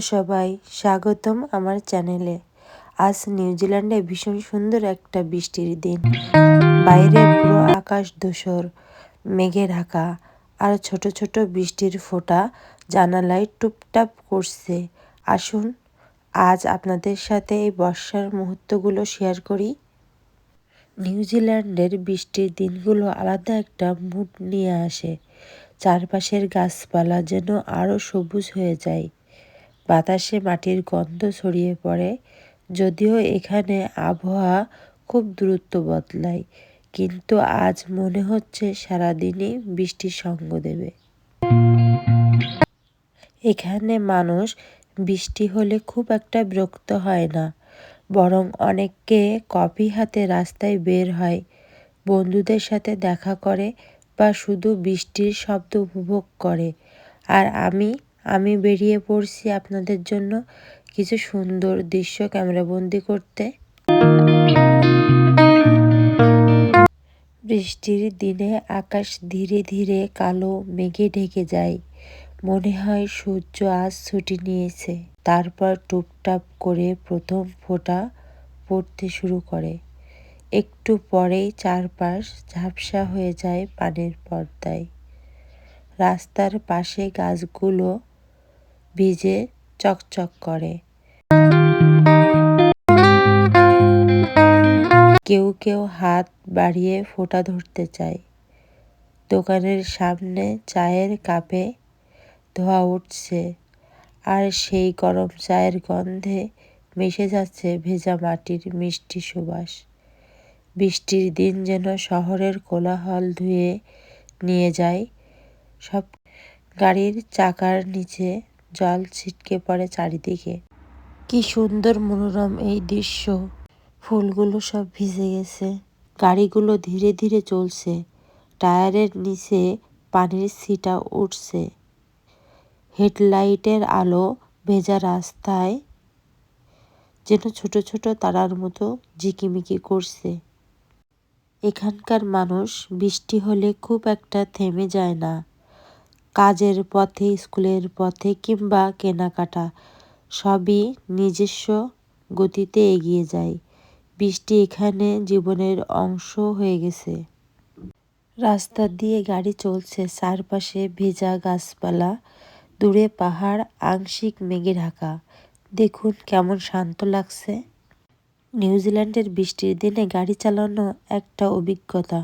সবাই, স্বাগতম আমার চ্যানেলে। আজ নিউজিল্যান্ডে ভীষণ সুন্দর একটা বৃষ্টির দিন। বাইরে পুরো আকাশ ধূসর, মেঘে ঢাকা। আর ছোট ছোট বৃষ্টির ফোঁটা জানালায় টুপটাপ করছে। আসুন, আজ আপনাদের সাথে এই বর্ষার মুহূর্তগুলো শেয়ার করি। নিউজিল্যান্ডের বৃষ্টির দিনগুলো আলাদা একটা মুড নিয়ে আসে। চারপাশের গাছপালা যেন আরও সবুজ হয়ে যায়। বাতাসে মাটির গন্ধ ছড়িয়ে পড়ে, যদিও এখানে আবহাওয়া খুব দ্রুত বদলায়, কিন্তু আজ মনে হচ্ছে সারাদিনই বৃষ্টির সঙ্গ দেবে। এখানে মানুষ বৃষ্টি হলে খুব একটা বিরক্ত হয় না, বরং অনেককে কফি হাতে রাস্তায় বের হয়, বন্ধুদের সাথে দেখা করে বা শুধু বৃষ্টির শব্দ উপভোগ করে। আর আমি আমি বেরিয়ে পড়ছি আপনাদের জন্য কিছু সুন্দর দৃশ্য ক্যামেরাবন্দি করতে। বৃষ্টির দিনে আকাশ ধীরে ধীরে কালো, মেঘে ঢেকে যায়। মনে হয় সূর্য আজ ছুটি নিয়েছে। তারপর টুপটাপ করে প্রথম ফোঁটা পড়তে শুরু করে। একটু পরেই চারপাশ ঝাপসা হয়ে যায় পানির পর্দায়। রাস্তার পাশে গাছগুলো ভিজে চকচক করে। কেউ কেউ হাত বাড়িয়ে ফোঁটা ধরতে চায়। দোকানের সামনে চায়ের কাপে ধোয়া উঠছে আর সেই গরম চায়ের গন্ধে মিশে যাচ্ছে ভেজা মাটির মিষ্টি সুবাস। বৃষ্টির দিন যেন শহরের কোলাহল ধুয়ে নিয়ে যায় সব। গাড়ির চাকার নিচে জল ছিটকে পড়ে চারিদিকে। কি সুন্দর মনোরম এই দৃশ্য। ফুলগুলো সব ভিজে গেছে। গাড়িগুলো ধীরে ধীরে চলছে। টায়ারের নিচে পানির ছিটা উঠছে। হেডলাইটের আলো ভেজা রাস্তায় যেন ছোট ছোট তারার মতো ঝিকিমিকি করছে। এখানকার মানুষ বৃষ্টি হলে খুব একটা থেমে যায় না। কাজের পথে, স্কুলের পথে কিংবা কেনাকাটা সবই নিজস্ব গতিতে এগিয়ে যায়। বৃষ্টি এখানে জীবনের অংশ হয়ে গেছে। রাস্তা দিয়ে গাড়ি চলছে, চারপাশে ভেজা গাছপালা, দূরে পাহাড়, আংশিক মেঘে ঢাকা। দেখুন কেমন শান্ত লাগছে। নিউজিল্যান্ডের বৃষ্টির দিনে গাড়ি চালানো একটা অভিজ্ঞতা।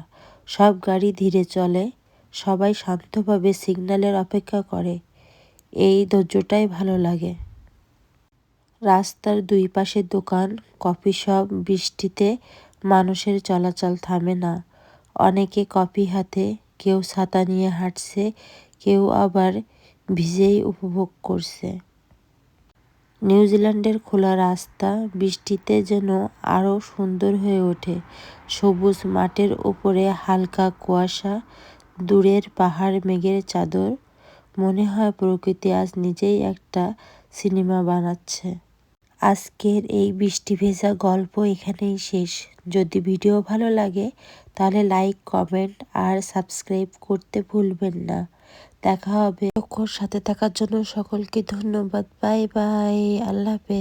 সব গাড়ি ধীরে চলে সবাই শান্তভাবে সিগন্যালের অপেক্ষা করে। এই ধৈর্যটাই ভালো লাগে। রাস্তার দুই পাশে দোকান, কফি শপ, বৃষ্টিতে মানুষের চলাচল থামে না। অনেকে কফি হাতে, কেউ ছাতা নিয়ে হাঁটছে, কেউ আবার ভিজেই উপভোগ করছে। নিউজিল্যান্ডের খোলা রাস্তা বৃষ্টিতে যেন আরও সুন্দর হয়ে ওঠে। সবুজ মাঠের ওপরে হালকা কুয়াশা দূরের পাহাড় মেঘের চাদর, মনে হয় প্রকৃতি আজ নিজেই একটা সিনেমা বানাচ্ছে। আজকের এই বৃষ্টি ভেজা গল্প এখানেই শেষ। যদি ভিডিও ভালো লাগে, তাহলে লাইক, কমেন্ট আর সাবস্ক্রাইব করতে ভুলবেন না। দেখা হবে সাথে থাকার জন্য সকলকে ধন্যবাদ। বাই বাই, আল্লাহ হাফেজ।